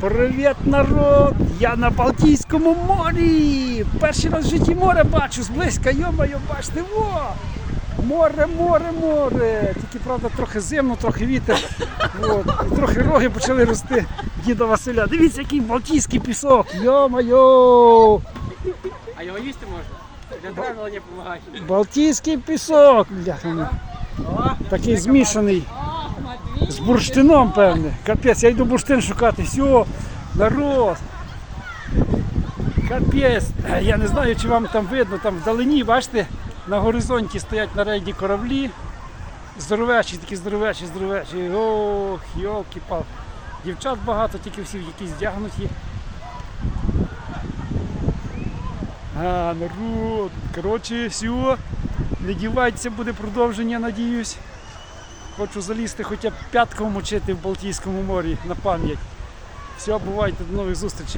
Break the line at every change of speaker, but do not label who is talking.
Привіт, народ! Я на Балтійському морі! Перший раз в житті море бачу зблизька, йо-моє, бачите, во! Море, море, море! Тільки правда трохи зимно, трохи вітер. От. І трохи роги почали рости діда Василя. Дивіться, який балтійський пісок! Йо-моє!
А його їсти можна? Для не допомагає.
Балтійський пісок! Ну. Такий змішаний. З бурштином, певне. Капець, я йду бурштин шукати. Все, народ. Капець. Я не знаю, чи вам там видно, там вдалині, бачите, на горизонті стоять на рейді кораблі. Здоровечі, такі здоровечі, здоровечі. Ох, йолки пал Дівчат багато, тільки всі якісь вдягнуті. А, народ. Коротше, все. Не дівайтеся, буде продовження, надіюсь. Хочу залізти хоча б п'ятку мочити в Балтійському морі на пам'ять. Все, бувайте, до нових зустрічей.